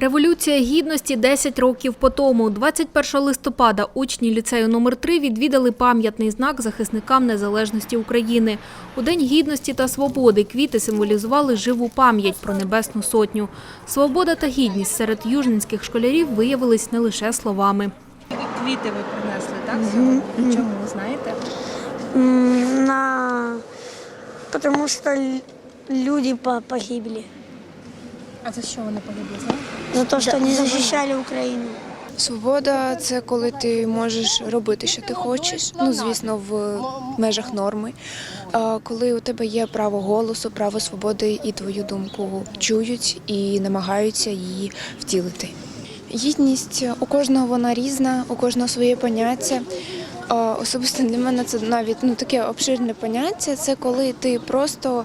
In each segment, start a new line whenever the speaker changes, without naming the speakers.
Революція гідності 10 років по тому. 21 листопада учні ліцею номер 3 відвідали пам'ятний знак захисникам незалежності України. У День гідності та свободи квіти символізували живу пам'ять про Небесну Сотню. Свобода та гідність серед южненських школярів виявились не лише словами.
Квіти ви принесли, так? Сьогодні? Чому ви знаєте?
На... Потому что л- люди погибли
А за що вони погибли? Знаєте?
за то, что они защищали Украину.
Свобода це коли ти можеш робити, що ти хочеш. Ну звісно, в межах норми. А коли у тебе є право голосу, право свободи, і твою думку чують і намагаються її втілити. Гідність у кожного вона різна, у кожного своє поняття. Особисто для мене це навіть ну таке обширне поняття. Це коли ти просто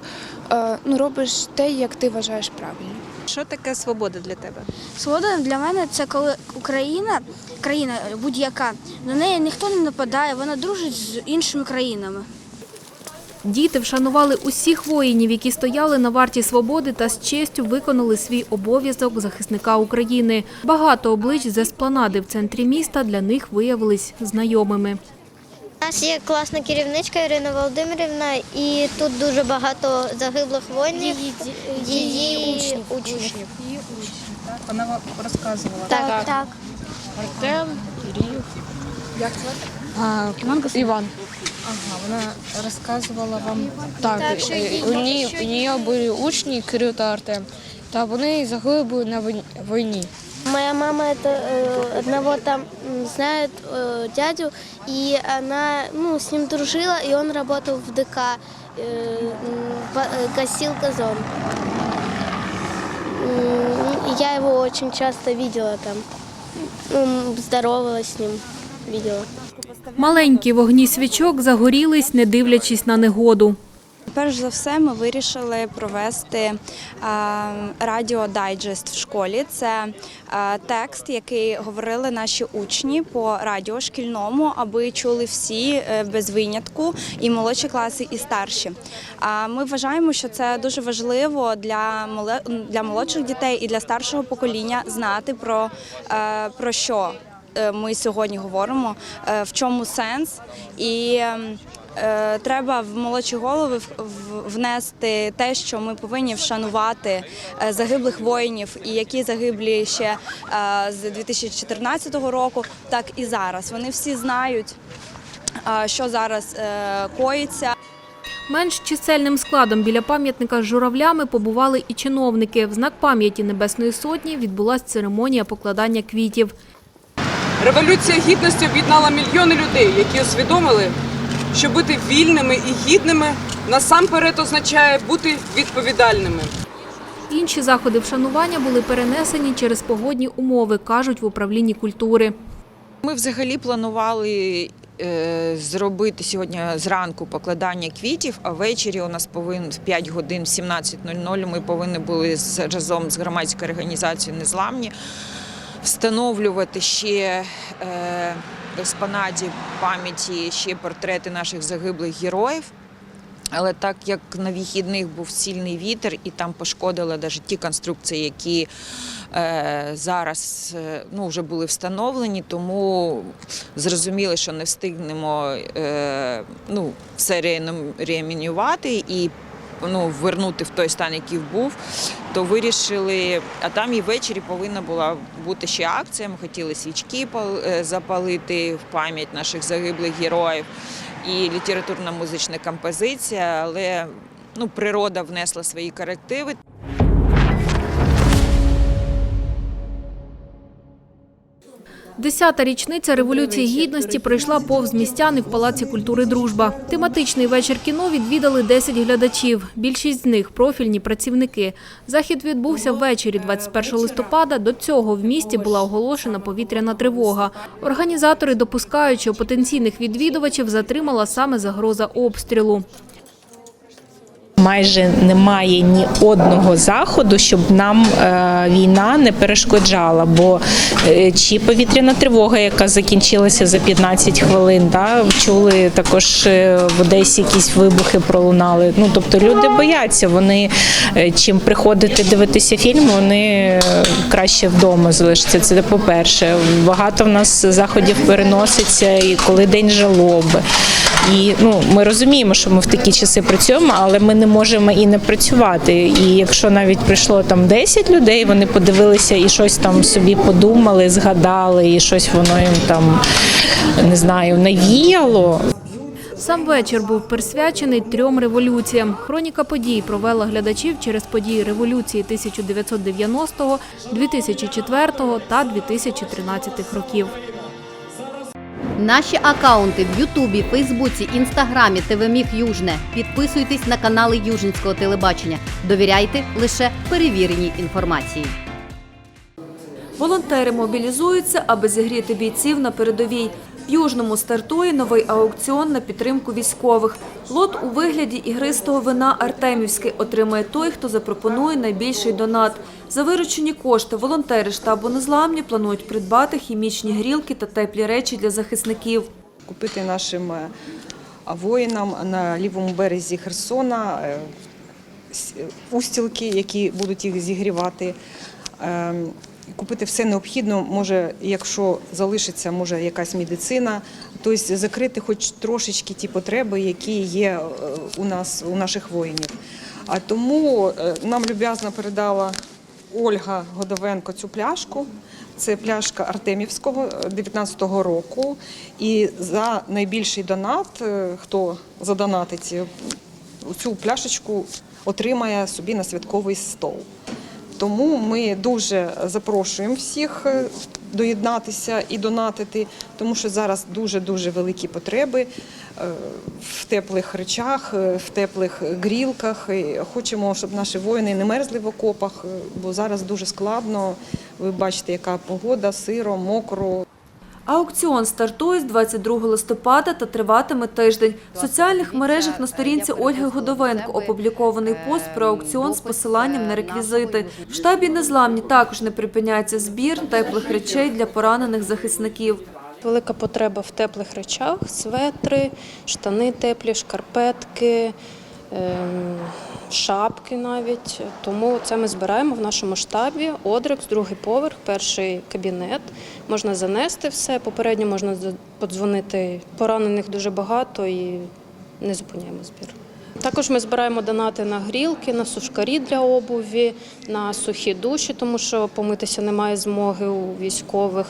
ну робиш те, як ти вважаєш правильно.
Що таке свобода для тебе?
Свобода для мене це коли Україна, країна будь-яка, на неї ніхто не нападає, вона дружить з іншими країнами.
Діти вшанували усіх воїнів, які стояли на варті свободи та з честю виконали свій обов'язок захисника України. Багато облич з еспланади в центрі міста для них виявились знайомими.
У нас є класна керівничка Ірина Володимирівна, і тут дуже багато загиблих воїнів. Її, учнів.
Її учні, так? Вона розказувала.
Так, так.
Артем, Ірів.
Як звати?
Іван.
Ага, вона розказувала вам.
Так, е, у неї, у неї були учні Кирил та Артем, та вони загинули на війні- війні.
Моя мама это, э, одного там м, знает э, дядю, и она ну, с ним дружила, и он работал в ДК, э, м, по- э, гасил газон. М, и Я его очень часто видела там, Ну, м, здоровалась с ним, видела.
Маленькі вогні свічок загорілись, не дивлячись на негоду.
Перш за все, ми вирішили провести а, радіодайджест в школі. Це а, текст, який говорили наші учні по радіо шкільному, аби чули всі е, без винятку, і молодші класи, і старші. Ми вважаємо, що це дуже важливо для для молодших дітей і для старшого покоління знати про, е, про що е, ми сьогодні говоримо, е, в чому сенс і. Е, Треба в молодші голови внести те, що ми повинні вшанувати е, загиблих воїнів, і які загиблі ще е, з 2014 року, так і зараз. Вони всі знають, що зараз коїться.
Менш чисельним складом біля пам'ятника з журавлями побували і чиновники. В знак пам'яті Небесної Сотні відбулася церемонія покладання квітів.
Революція гідності об'єднала мільйони людей, які усвідомили, що бути вільними і гідними насамперед означає бути відповідальними.
Інші заходи вшанування були перенесені через погодні умови, кажуть в управлінні культури.
Ми взагалі планували е, зробити сьогодні зранку покладання квітів, а ввечері у нас повинен в 5 годин в 17.00 ми повинні були з, разом з громадською організацією Незламні встановлювати ще е, експонаті пам'яті ще портрети наших загиблих героїв. Але так як на вихідних був сильний вітер і там пошкодили навіть ті конструкції, які е, зараз е, ну, вже були встановлені, тому зрозуміли, що не встигнемо е, ну, все реанімувати і ну, вернути в той стан, який був, то вирішили, а там і ввечері повинна була бути ще акція. Ми хотіли свічки е, запалити в пам'ять наших загиблих героїв і літературна музична композиція, але ну, природа внесла свої корективи.
Десята річниця Революції Гідності пройшла повз містян і в Палаці культури Дружба. Тематичний вечір кіно відвідали 10 глядачів. Більшість з них профільні працівники. Захід відбувся ввечері 21 листопада. До цього в місті була оголошена повітряна тривога. Організатори допускають, що потенційних відвідувачів затримала саме загроза обстрілу.
Майже немає ні одного заходу, щоб нам е, війна не перешкоджала. Бо е, чи повітряна тривога, яка закінчилася за 15 хвилин, да, чули також е, в Одесі якісь вибухи пролунали. Ну тобто люди бояться. Вони чим приходити дивитися фільм, вони краще вдома залишаться. Це по-перше. Багато в нас заходів переноситься, і коли день жалоби. І ну ми розуміємо, що ми в такі часи працюємо, але ми не можемо і не працювати. І якщо навіть прийшло там 10 людей, вони подивилися і щось там собі подумали, згадали, і щось воно їм там не знаю, навіяло.
Сам вечір був присвячений трьом революціям. Хроніка подій провела глядачів через події революції 1990-го, 2004 та 2013 років.
Наші акаунти в Ютубі, Фейсбуці, Інстаграмі, ТВ Южне. Підписуйтесь на канали Южницького телебачення. Довіряйте лише перевіреній інформації.
Волонтери мобілізуються, аби зігріти бійців на передовій. Южному стартує новий аукціон на підтримку військових. Лот у вигляді ігристого вина Артемівське отримає той, хто запропонує найбільший донат. За виручені кошти волонтери штабу Незламні планують придбати хімічні грілки та теплі речі для захисників.
Купити нашим е, воїнам на лівому березі Херсона е, устілки, які будуть їх зігрівати. Е, Купити все необхідне, може, якщо залишиться, може якась медицина, тобто закрити хоч трошечки ті потреби, які є е, у нас, у наших воїнів. А тому е, нам люб'язно передала Ольга Годовенко цю пляшку. Це пляшка Артемівського 19-го року. І за найбільший донат, е, хто задонатить е, цю пляшечку, отримає собі на святковий стол. Тому ми дуже запрошуємо всіх е, доєднатися і донатити, тому що зараз дуже-дуже великі потреби е, в теплих речах, е, в теплих грілках. І Хочемо, щоб наші воїни не мерзли в окопах, бо зараз дуже складно. Ви бачите, яка погода, сиро, мокро.
Аукціон стартує з 22 листопада та триватиме тиждень. В соціальних мережах на сторінці Ольги Годовенко опублікований пост про аукціон з посиланням на реквізити. В штабі Незламні також не припиняється збір теплих речей для поранених захисників.
Велика потреба в теплих речах, светри, штани теплі, шкарпетки, шапки навіть. Тому це ми збираємо в нашому штабі. Одрекс, другий поверх, перший кабінет. Можна занести все. Попередньо можна подзвонити. Поранених дуже багато і не зупиняємо збір. Також ми збираємо донати на грілки, на сушкарі для обуві, на сухі душі, тому що помитися немає змоги у військових.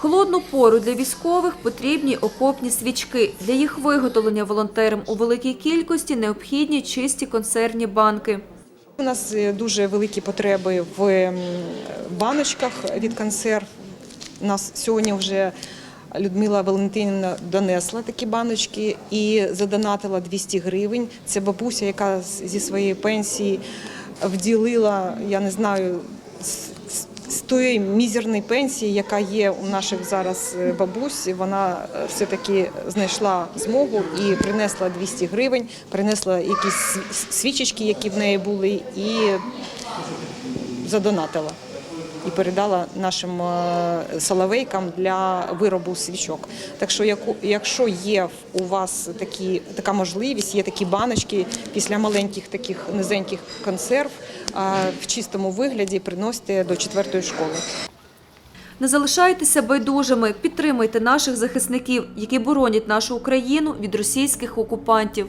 Холодну пору для військових потрібні окопні свічки. Для їх виготовлення волонтерам у великій кількості необхідні чисті консервні банки.
У нас е, дуже великі потреби в баночках від консерв. У нас сьогодні вже Людмила Валентинівна донесла такі баночки і задонатила 200 гривень. Це бабуся, яка зі своєї пенсії вділила, я не знаю, тої мізерної пенсії, яка є у наших зараз е, бабусь, вона е, все-таки знайшла змогу і принесла 200 гривень, принесла якісь свічечки, які в неї були, і задонатила. І передала нашим е, соловейкам для виробу свічок. Так що, якщо є у вас такі, така можливість, є такі баночки після маленьких таких низеньких консерв е, в чистому вигляді, приносите до четвертої школи.
Не залишайтеся байдужими, підтримуйте наших захисників, які боронять нашу Україну від російських окупантів.